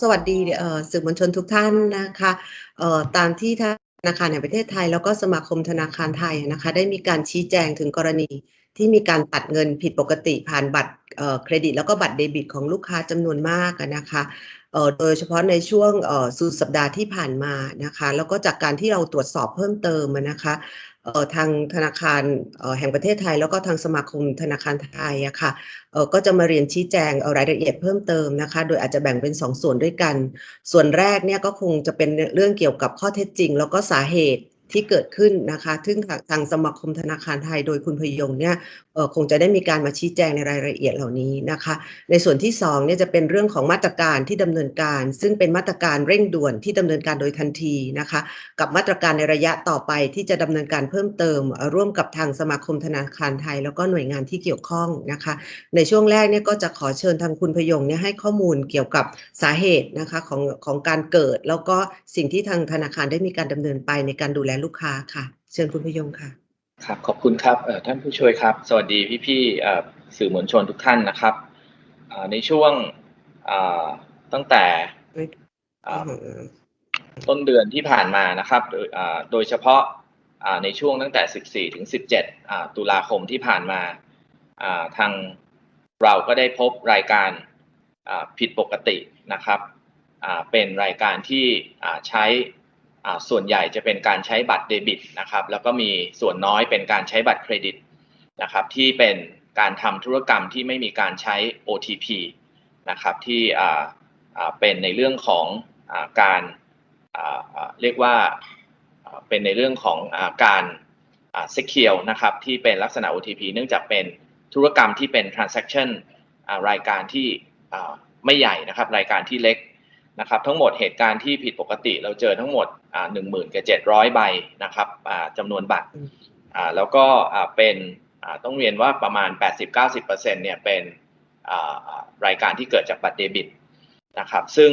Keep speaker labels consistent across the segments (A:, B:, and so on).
A: สวัสดีเอ่อสื่อมวลชนทุกท่านนะคะเอ่อตามที่ธนาคารแห่งประเทศไทย แล้วก็สมาคมธนาคารไทยนะคะได้มีการชี้แจงถึงกรณีที่มีการตัดเงินผิดปกติผ่านบัตรเครดิต แล้วก็บัตรเดบิตของลูกค้าจำนวนมากนะคะโดยเฉพาะในช่วงสุดสัปดาห์ที่ผ่านมานะคะ แล้วก็จากการที่เราตรวจสอบเพิ่มเติมนะคะ ทางธนาคารแห่งประเทศไทย แล้วก็ทางสมาคมธนาคารไทยอะค่ะก็จะมาเรียนชี้แจงรายละเอียดเพิ่มเติมนะคะ โดยอาจจะแบ่งเป็น 2 ส่วนด้วยกัน ส่วนแรกเนี่ยก็คงจะเป็นเรื่องเกี่ยวกับข้อเท็จจริง แล้วก็สาเหตุ ที่เกิดขึ้นนะคะซึ่งทางสมาคมธนาคารไทยโดยคุณพยงเนี่ยคงจะได้มีการมาชี้แจงในรายละเอียดเหล่านี้นะคะ ในส่วนที่2เนี่ยจะเป็นเรื่องของมาตรการที่ดำเนินการ ซึ่งเป็นมาตรการเร่งด่วนที่ดำเนินการโดยทันทีนะคะ กับมาตรการในระยะต่อไปที่จะดำเนินการเพิ่มเติม ร่วมกับทางสมาคมธนาคารไทย แล้วก็หน่วยงานที่เกี่ยวข้องนะคะ ในช่วงแรกเนี่ยก็จะขอเชิญทางคุณพยงเนี่ยให้ข้อมูลเกี่ยวกับสาเหตุนะคะของของการเกิด แล้วก็สิ่งที่ทางธนาคารได้มีการดำเนินไปในการดูแลลูกค้าค่ะ เชิญคุณพยงค่ะ
B: ครับขอบคุณครับเอ่อท่านผู้ช่วยครับ สวัสดีพี่ๆเอ่อสื่อมวลชนทุกท่านนะครับอ่าในช่วงอ่าตั้งแต่อ่าต้นเดือนที่ผ่านมานะครับ โดยอ่าโดยเฉพาะอ่าในช่วงตั้งแต่ 14 ถึง 17อ่าตุลาคมที่ผ่านมาอ่าทางเราก็ได้พบรายการอ่าผิดปกตินะครับอ่าเป็นรายการที่อ่าใช้อ่า ส่วนใหญ่จะเป็นการใช้บัตรเดบิตนะครับ แล้วก็มีส่วนน้อยเป็นการใช้บัตรเครดิตนะครับ ที่เป็นการทำธุรกรรมที่ไม่มีการใช้ OTP นะครับ ที่เป็นในเรื่องของอการเรียกว่าเป็นในเรื่องของอการ secure นะครับ ที่เป็นลักษณะ OTP เนื่องจากเป็นธุรกรรมที่เป็น transaction รายการที่ไม่ใหญ่นะครับ รายการที่เล็ก นะครับทั้งหมดเหตุการณ์ที่ผิดปกติเราเจอทั้งหมดอ่าหนึ่งหมื่นกับเจ็ดร้อยใบนะครับอ่าจำนวนบัตรอ่าแล้วก็อ่าเป็นอ่าต้องเรียนว่าประมาณ 80-90%เนี่ยเป็นอ่าอ่ารายการที่เกิดจากบัตรเดบิตนะครับ ซึ่ง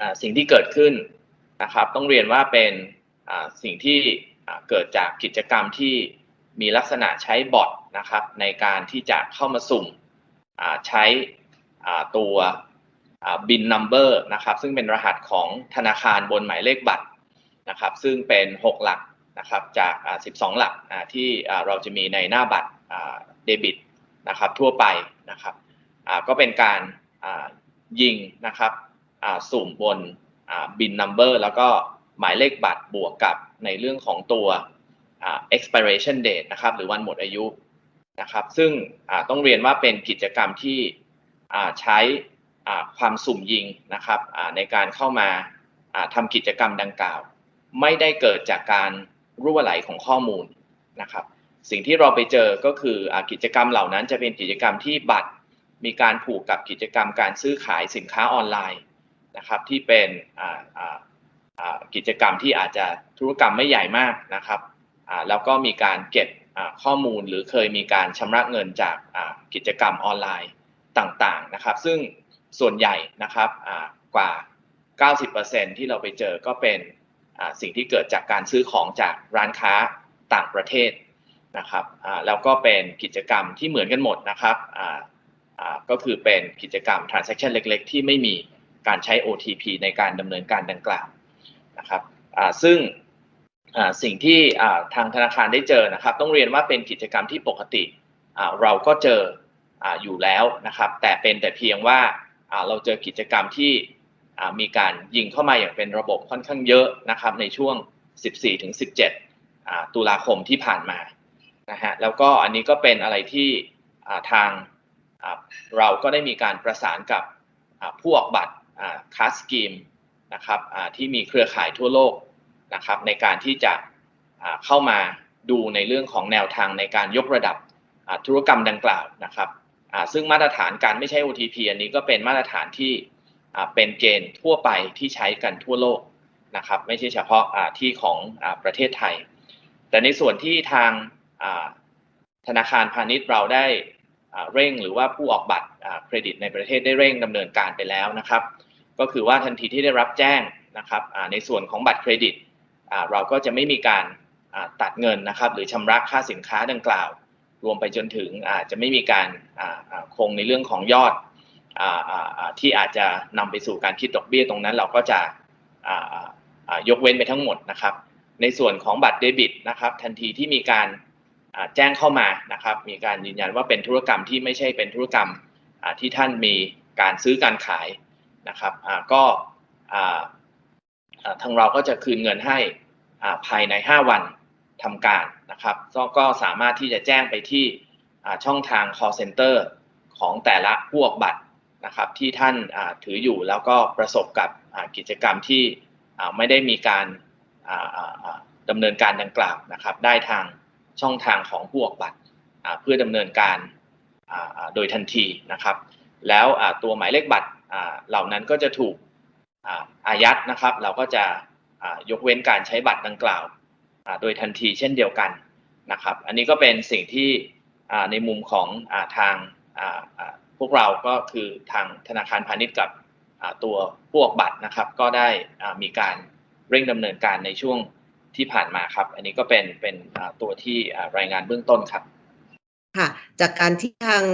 B: อ่าสิ่งที่เกิดขึ้นนะครับ ต้องเรียนว่าเป็นอ่าสิ่งที่อ่าเกิดจากกิจกรรมที่มีลักษณะใช้บอทนะครับ ในการที่จะเข้ามาสุ่มอ่าใช้อ่าตัว บินนัมเบอร์นะครับซึ่งเป็นรหัสของธนาคารบนหมายเลขบัตรนะครับซึ่งเป็น 6 หลักนะครับจาก 12 หลักที่เราจะมีในหน้าบัตรเดบิตนะครับทั่วไปนะครับก็เป็นการยิงนะครับสุ่มบนบินนัมเบอร์แล้วก็หมายเลขบัตรบวกกับในเรื่องของตัว expiration date นะครับหรือวันหมดอายุนะครับซึ่งต้องเรียนว่าเป็นกิจกรรมที่ใช้ ความสุ่มยิงนะครับในการเข้ามาอ่าทำกิจกรรมดังกล่าว ไม่ได้เกิดจากการรั่วไหลของข้อมูลนะครับ สิ่งที่เราไปเจอก็คืออกิจกรรมเหล่านั้นจะเป็นกิจกรรมที่บัตรมีการผูกกับกิจกรรมการซื้อขายสินค้าออนไลน์นะครับ ที่เป็นกิจกรรมที่อาจจะธุรกรรมไม่ใหญ่มากนะครับแล้วก็มีการเก็บข้อมูลหรือเคยมีการชำระเงินจากกิจกรรมออนไลน์ต่างๆนะครับ ซึ่ง ส่วนใหญ่นะครับอ่ากว่า 90%ที่เราไปเจอก็เป็นสิ่งที่เกิดจากการซื้อของจากร้านค้าต่างประเทศนะครับแล้วก็เป็นกิจกรรมที่เหมือนกันหมดนะครับก็คือเป็นกิจกรรม transaction เล็ก ๆ ที่ไม่มีการใช้ OTP ในการดำเนินการดังกล่าวนะครับซึ่งสิ่งที่ทางธนาคารได้เจอนะครับ ต้องเรียนว่าเป็นกิจกรรมที่ปกติเราก็เจอออยู่แล้วนะครับ แต่เป็นแต่เพียงว่า เราเจอกิจกรรมที่มีการยิงเข้ามาอย่างเป็นระบบค่อนข้างเยอะนะครับในช่วง 14-17 ตุลาคมที่ผ่านมานะฮะแล้วก็อันนี้ก็เป็นอะไรที่ทางเราก็ได้มีการประสานกับผู้ออกบัตรคาสกีมนะครับที่มีเครือข่ายทั่วโลกนะครับในการที่จะเข้ามาดูในเรื่องของแนวทางในการยกระดับธุรกรรมดังกล่าวนะครับ ซึ่งมาตรฐานการไม่ใช้ OTP อันนี้ก็เป็นมาตรฐานที่อ่าเป็นเกณฑ์ทั่วไปที่ใช้กันทั่วโลกนะครับไม่ใช่เฉพาะอ่าที่ของอ่าประเทศไทย แต่ในส่วนที่ทางอ่าธนาคารพาณิชย์เราได้อ่าเร่งหรือว่าผู้ออกบัตรอ่าเครดิตในประเทศได้เร่งดำเนินการไปแล้วนะครับ ก็คือว่าทันทีที่ได้รับแจ้งนะครับอ่าในส่วนของบัตรเครดิตอ่าเราก็จะไม่มีการตัดเงินนะครับ หรือชำระค่าสินค้าดังกล่าว รวมไปจนถึงอาจจะไม่มีการคงในเรื่องของยอดออที่อาจจะนำไปสู่การคิดดอกเบี้ยตรงนั้น เราก็จะยกเว้นไปทั้งหมดนะครับ ในส่วนของบัตรเดบิตนะครับ ทันทีที่มีการแจ้งเข้ามานะครับ มีการยืนยันว่าเป็นธุรกรรมที่ไม่ใช่เป็นธุรกรรมที่ท่านมีการซื้อการขายนะครับก็ทางเราก็จะคืนเงินให้ภายใน 5 วัน ทำการนะครับก็สามารถที่จะแจ้งไปที่ช่องทาง call center ของแต่ละพวกบัตรนะครับที่ท่านถืออยู่แล้วก็ประสบกับกิจกรรมที่ไม่ได้มีการอ่าอ่าอ่าดำเนินการดังกล่าวนะครับ ได้ทางช่องทางของพวกบัตรเพื่อดำเนินการโดยทันทีนะครับ แล้วตัวหมายเลขบัตรเหล่านั้นก็จะถูกอายัดนะครับ เราก็จะยกเว้นการใช้บัตรดังกล่าว โดยทันทีเช่นเดียวกันนะครับ อันนี้ก็เป็นสิ่งที่ในมุมของอทางพวกเราก็คือทางธนาคารพาณิชย์กับตัวพวกบัตรนะครับ ก็ได้มีการเร่งดำเนินการในช่วงที่ผ่านมาครับ อันนี้ก็เป็นเป็นตัวที่รายงานเบื้องต้นครับ
A: จากการที่ทาง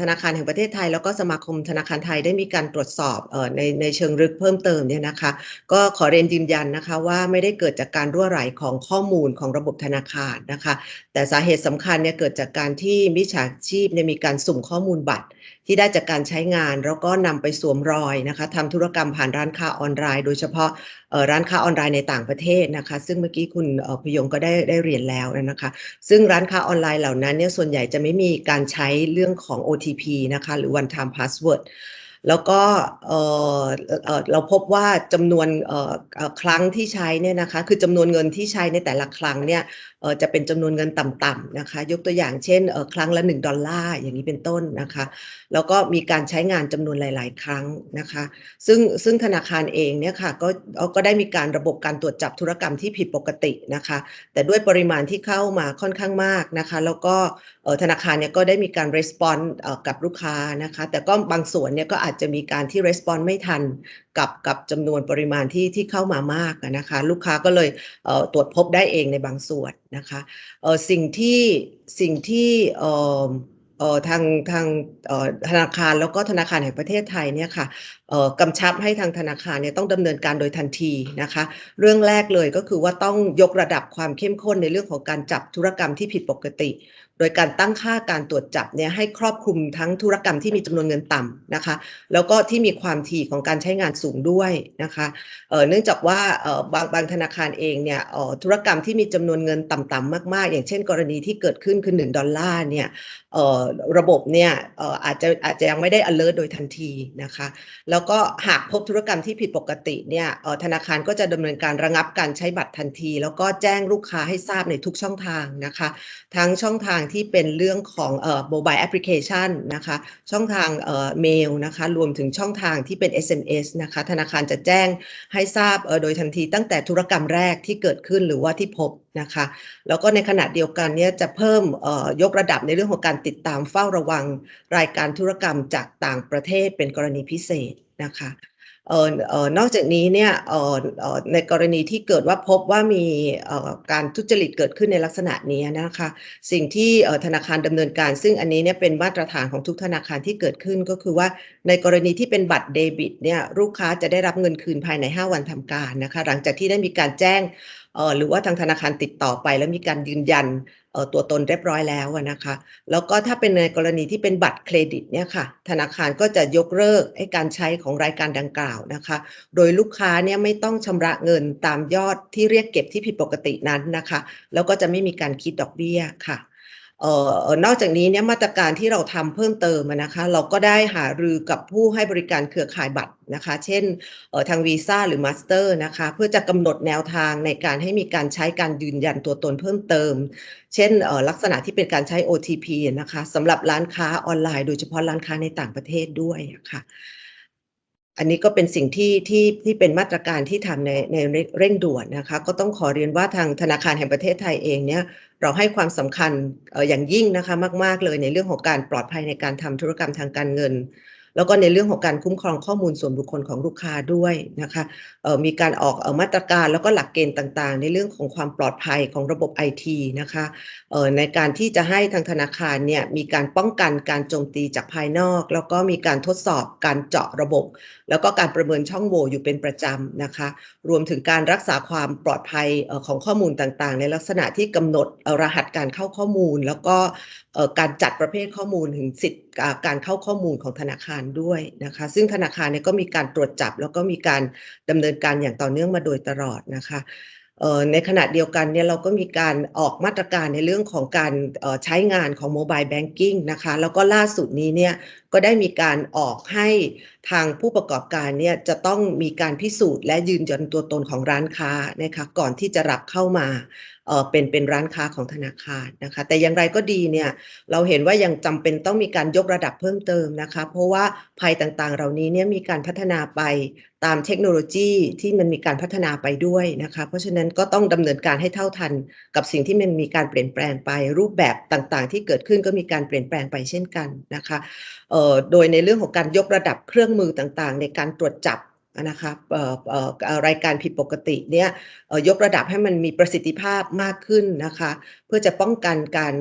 A: ธนาคารแห่งประเทศไทย แล้วก็สมาคมธนาคารไทยได้มีการตรวจสอบในในเชิงลึกเพิ่มเติมเนี่ยนะคะ ก็ขอเรียนยืนยันนะคะว่าไม่ได้เกิดจากการรั่วไหลของข้อมูลของระบบธนาคารนะคะ แต่สาเหตุสำคัญเนี่ยเกิดจากการที่มิจฉาชีพเนี่ยมีการสุ่มข้อมูลบัตรที่ได้จากการใช้งาน แล้วก็นำไปสวมรอยนะคะทำธุรกรรมผ่านร้านค้าออนไลน์ โดยเฉพาะร้านค้าออนไลน์ในต่างประเทศนะคะ ซึ่งเมื่อกี้คุณพยงก็ได้ได้เรียนแล้วนะคะ ซึ่งร้านค้าออนไลน์เหล่านั้นเนี่ยส่วนใหญ่จะไม่มีการใช้เรื่องของ OTP นะคะ หรือ one time password แล้วก็เออเออเราพบว่าจำนวนเออครั้งที่ใช้เนี่ยนะคะคือจำนวนเงินที่ใช้ในแต่ละครั้งเนี่ย จะเป็นจำนวนเงินต่ำๆนะคะ ยกตัวอย่างเช่นเออครั้งละ 1 ดอลลาร์อย่างนี้เป็นต้นนะคะ แล้วก็มีการใช้งานจำนวนหลาย ๆ ครั้งนะคะ ซึ่งซึ่งธนาคารเองเนี่ยค่ะก็ก็ได้มีการระบบการตรวจจับธุรกรรมที่ผิดปกตินะคะ แต่ด้วยปริมาณที่เข้ามาค่อนข้างมากนะคะ แล้วก็เออธนาคารเนี่ยก็ได้มีการ response เออกับลูกค้านะคะ แต่ก็บางส่วนเนี่ยก็อาจจะมีการที่ response ไม่ทัน กับกับจำนวนปริมาณที่ที่เข้ามามากนะคะ ลูกค้าก็เลยเตรวจพบได้เองในบางส่วนนะคะสิ่งที่สิ่งที่ทางทางธนาคารแล้วก็ธนาคารแห่งประเทศไทยเนี่ยค่ะกำชับให้ทางธนาคารเนี่ยต้องดำเนินการโดยทันทีนะคะ เรื่องแรกเลยก็คือว่าต้องยกระดับความเข้มข้นในเรื่องของการจับธุรกรรมที่ผิดปกติ โดยการตั้งค่าการตรวจจับเนี่ยให้ครอบคลุมทั้งธุรกรรมที่มีจำนวนเงินต่ำนะคะ แล้วก็ที่มีความถี่ของการใช้งานสูงด้วยนะคะเอ่อเนื่องจากว่าเอ่อบางบางธนาคารเองเนี่ยธุรกรรมที่มีจำนวนเงินต่ำๆมากๆ อย่างเช่น กรณีที่เกิดขึ้นคือ1ดอลลาร์เนี่ยเอ่อระบบเนี่ยเอ่ออาจจะอาจจะยังไม่ได้ alert โดยทันทีนะคะ แล้วก็หากพบธุรกรรมที่ผิดปกติเนี่ยธนาคารก็จะดำเนินการระงับการใช้บัตรทันที แล้วก็แจ้งลูกค้าให้ทราบในทุกช่องทางนะคะ ทั้งช่องทางที่เป็นเรื่องของเอ่อ mobile application นะคะ ช่องทางเอ่อเมลนะคะ รวมถึงช่องทางที่เป็น SMS นะคะ ธนาคารจะแจ้งให้ทราบเอ่อโดยทันทีตั้งแต่ธุรกรรมแรกที่เกิดขึ้นหรือว่าที่พบนะคะ แล้วก็ในขณะเดียวกันเนี่ยจะเพิ่มเอ่อยกระดับในเรื่องของการติดตามเฝ้าระวังรายการธุรกรรมจากต่างประเทศเป็นกรณีพิเศษนะคะ เอ่อเอ่อนอกจากนี้เนี่ยเอ่อเอ่อในกรณีที่เกิดว่าพบว่ามีเอ่อการทุจริตเกิดขึ้นในลักษณะนี้นะคะ สิ่งที่เอ่อธนาคารดำเนินการ ซึ่งอันนี้เนี่ยเป็นมาตรฐานของทุกธนาคารที่เกิดขึ้นก็คือว่าในกรณีที่เป็นบัตรเดบิตเนี่ยลูกค้าจะได้รับเงินคืนภายใน 5 วันทำการนะคะ หลังจากที่ได้มีการแจ้งเอ่อหรือว่าทางธนาคารติดต่อไป แล้วมีการยืนยัน ตัวตนเรียบร้อยแล้วนะคะ แล้วก็ถ้าเป็นในกรณีที่เป็นบัตรเครดิตเนี่ยค่ะธนาคารก็จะยกเลิกให้การใช้ของรายการดังกล่าวนะคะ โดยลูกค้าเนี่ยไม่ต้องชำระเงินตามยอดที่เรียกเก็บที่ผิดปกตินั้นนะคะ แล้วก็จะไม่มีการคิดดอกเบี้ยค่ะ เอ่อนอกจากนี้เนี่ยมาตรการที่เราทำเพิ่มเติมนะคะเราก็ได้หารือกับผู้ให้บริการเครือข่ายบัตรนะคะ เช่นออทางวีซ่าหรือมาสเตอร์นะคะ เพื่อจะกำหนดแนวทางในการให้มีการใช้การยืนยันตัวตนเพิ่มเติม เช่นออลักษณะที่เป็นการใช้ OTP นะคะสำหรับร้านค้าออนไลน์โดยเฉพาะร้านค้าในต่างประเทศด้วยะค่ะ อันนี้ก็เป็นสิ่งที่ที่ที่เป็นมาตรการที่ทำในในเร่งด่วนนะคะ ก็ต้องขอเรียนว่าทางธนาคารแห่งประเทศไทยเองเนี่ยเราให้ความสำคัญเอ่ออย่างยิ่งนะคะมาก ๆ เลยในเรื่องของการปลอดภัยในการทำธุรกรรมทางการเงิน แล้วก็ในเรื่องของการคุ้มครองข้อมูลส่วนบุคคลของลูกค้าด้วยนะคะเอ่อมีการออกเอ่อมาตรการแล้วก็หลักเกณฑ์ต่างๆ ในเรื่องของความปลอดภัยของระบบไอทีนะคะเอ่อในการที่จะให้ทางธนาคารเนี่ยมีการป้องกันการโจมตีจากภายนอก แล้วก็มีการทดสอบการเจาะระบบ แล้วก็การประเมินช่องโหว่อยู่เป็นประจำนะคะรวมถึงการรักษาความปลอดภัยเอ่อของข้อมูลต่างๆ ในลักษณะที่กำหนดเออรหัสการเข้าข้อมูล แล้วก็ การจัดประเภทข้อมูลถึงสิทธิ์การเข้าข้อมูลของธนาคารด้วยนะคะ ซึ่งธนาคารเนี่ยก็มีการตรวจจับ แล้วก็มีการดำเนินการอย่างต่อเนื่องมาโดยตลอดนะคะในขณะเดียวกันเนี่ยเราก็มีการออกมาตรการในเรื่องของการใช้งานของโมบายแบงกิ้งนะคะแล้วก็ล่าสุดนี้เนี่ย ก็ได้มีการออกให้ทางผู้ประกอบการเนี่ยจะต้องมีการพิสูจน์และยืนยันตัวตนของร้านค้านะคะก่อนที่จะรับเข้ามาเป็นเป็นร้านค้าของธนาคารนะคะ แต่อย่างไรก็ดีเนี่ยเราเห็นว่ายังจำเป็นต้องมีการยกระดับเพิ่มเติมนะคะ เพราะว่าภัยต่างๆ เหล่านี้เนี่ยมีการพัฒนาไปตามเทคโนโลยีที่มันมีการพัฒนาไปด้วยนะคะ เพราะฉะนั้นก็ต้องดำเนินการให้เท่าทัน กับสิ่งที่มันมีการเปลี่ยนแปลงไป รูปแบบต่างๆ ที่เกิดขึ้นก็มีการเปลี่ยนแปลงไปเช่นกันนะคะ โดยในเรื่องของการยกระดับเครื่องมือต่างๆ ในการตรวจจับนะคะรายการผิดปกติเนี่ยยกระดับให้มันมีประสิทธิภาพมากขึ้นนะคะ เพื่อจะป้องกันการ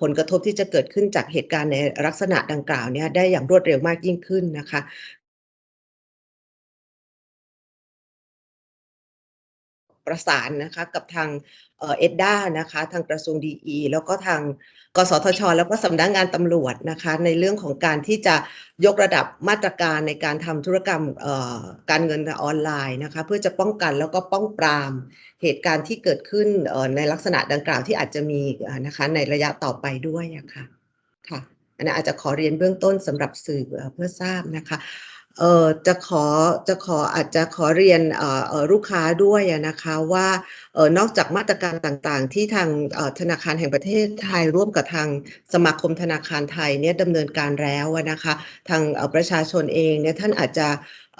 A: ผลกระทบที่จะเกิดขึ้นจากเหตุการณ์ในลักษณะดังกล่าวเนี่ยได้อย่างรวดเร็วมากยิ่งขึ้นนะคะ ประสานนะคะกับทางเอ็ดด้านะคะทางกระทรวงดีแล้วก็ทางกสทช แล้วก็สำนักงานตำรวจนะคะในเรื่องของการที่จะยกระดับมาตรการในการทำธุรกรรมการเงินออนไลน์นะคะเพื่อจะป้องกันแล้วก็ป้องปรามเหตุการณ์ที่เกิดขึ้นในลักษณะดังกล่าวที่อาจจะมีนะคะในระยะต่อไปด้วยะค่ะค่ะอันนี้อาจจะขอเรียนเบื้องต้นสำหรับสื่อเพื่อทราบนะคะ เอ่อจะขอจะขออาจจะขอเรียนเอ่อลูกค้าด้วยนะคะว่าเอ่อนอกจากมาตรการต่างๆ ที่ทางออธนาคารแห่งประเทศไทยร่วมกับทางสมาคมธนาคารไทยเนี่ยดำเนินการแล้วนะคะทางออประชาชนเองเนี่ยท่านอาจจะ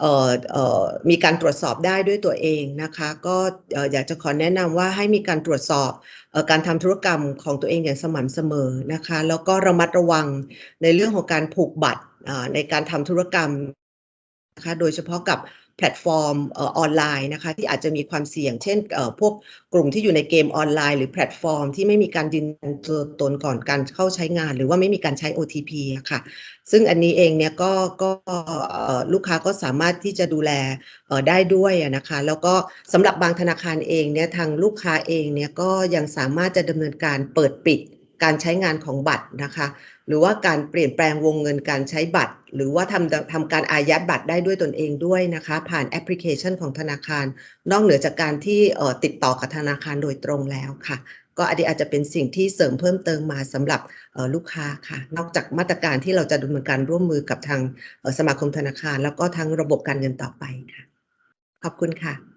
A: เอ่อเอ่อมีการตรวจสอบได้ด้วยตัวเองนะคะ ก็เอ่อยากจะขอแนะนำว่าให้มีการตรวจสอบอการทำธุรกรรมของตัวเองอย่างสม่ำเสมอนะคะ แล้วก็ระมัดระวังในเรื่องของการผูกบัตรในการทำธุรกรรม นะคะโดยเฉพาะกับแพลตฟอร์มออนไลน์นะคะที่อาจจะมีความเสี่ยง เช่นพวกกลุ่มที่อยู่ในเกมออนไลน์ หรือแพลตฟอร์มที่ไม่มีการยืนยันตัวตนก่อนการเข้าใช้งาน หรือว่าไม่มีการใช้ OTP ะค่ะซึ่งอันนี้เองเนี่ยก็ก็ลูกค้าก็สามารถที่จะดูแลได้ด้วยนะคะแล้วก็สำหรับบางธนาคารเองเนี่ยทางลูกค้าเองเนี่ยก็ยังสามารถจะดำเนินการเปิดปิด การใช้งานของบัตรนะคะ หรือว่าการเปลี่ยนแปลงวงเงินการใช้บัตร หรือว่าทำทำการอายัดบัตรได้ด้วยตนเองด้วยนะคะ ผ่านแอปพลิเคชันของธนาคาร นอกเหนือจากการที่ติดต่อกับธนาคารโดยตรงแล้วค่ะ ก็อันนี้อาจจะเป็นสิ่งที่เสริมเพิ่มเติมมาสำหรับลูกค้าค่ะ นอกจากมาตรการที่เราจะดำเนินการร่วมมือกับทางสมาคมธนาคาร แล้วก็ทั้งระบบการเงินต่อไปค่ะ ขอบคุณค่ะ